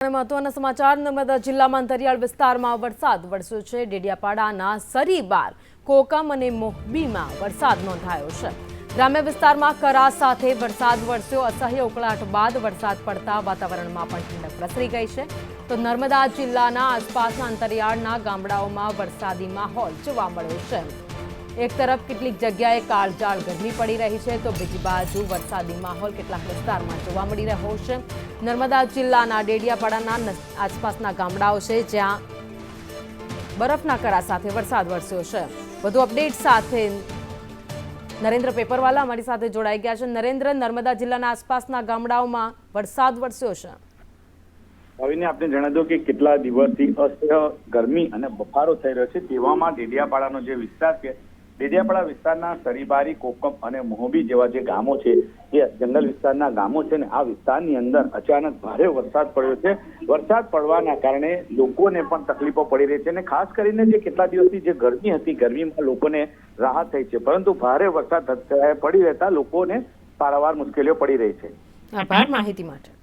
મહત્વના સમાચાર, નર્મદા જિલ્લામાં અંતરિયાળ વિસ્તારમાં વરસાદ વરસ્યો છે. ડેડિયાપાડાના સરીબાર, કોકમ અને મોહબીમાં વરસાદ નોંધાયો છે. ગ્રામ્ય વિસ્તારમાં કરા સાથે વરસાદ વરસ્યો. અસહ્ય ઉકળાટ બાદ વરસાદ પડતા વાતાવરણમાં પણ ઠંડક પ્રસરી ગઈ છે. તો નર્મદા જિલ્લાના આસપાસના અંતરિયાળના ગામડાઓમાં વરસાદી માહોલ જોવા મળ્યો છે. એક તરફ કેટલીક જગ્યાએ કાળજાળ ગરમી પડી રહી છે, તો બીજી બાજુ વરસાદી માહોલ કેટલાક વિસ્તારમાં જોવા મળી રહ્યો છે. નર્મદા જિલ્લાના ડેડિયાપાડાના આસપાસના ગામડાઓ છે, જ્યાં બરફના કરા સાથે વરસાદ વરસ્યો છે. વધુ અપડેટ સાથે નરેન્દ્ર પેપરવાલા અમારી સાથે જોડાઈ ગયા છે. નરેન્દ્ર, નર્મદા જિલ્લાના આસપાસના ગામડાઓમાં વરસાદ વરસ્યો છે. ભાવિને આપને જણાવી દો કે કેટલા દિવસથી અસહ્ય ગરમી અને બફારો થઈ રહ્યો છે, તેવામાં ડેડિયાપાડાનો જે વિસ્તાર છે ડેડિયાપાડા વિસ્તારના સરીબારી, કોકમ અને મોહબી જેવા જે ગામો છે, એ જંગલ વિસ્તારના ગામો છે ને આ વિસ્તારની અંદર અચાનક ભારે વરસાદ પડ્યો છે. વરસાદ પડવાના કારણે લોકોને પણ તકલીફો પડી રહી છે અને ખાસ કરીને જે કેટલા દિવસથી જે ગરમી હતી, ગરમીમાં લોકોને રાહત થઈ છે. પરંતુ ભારે વરસાદ પડી રહેતા લોકોને પારાવાર મુશ્કેલીઓ પડી રહી છે. આભાર માહિતી માટે.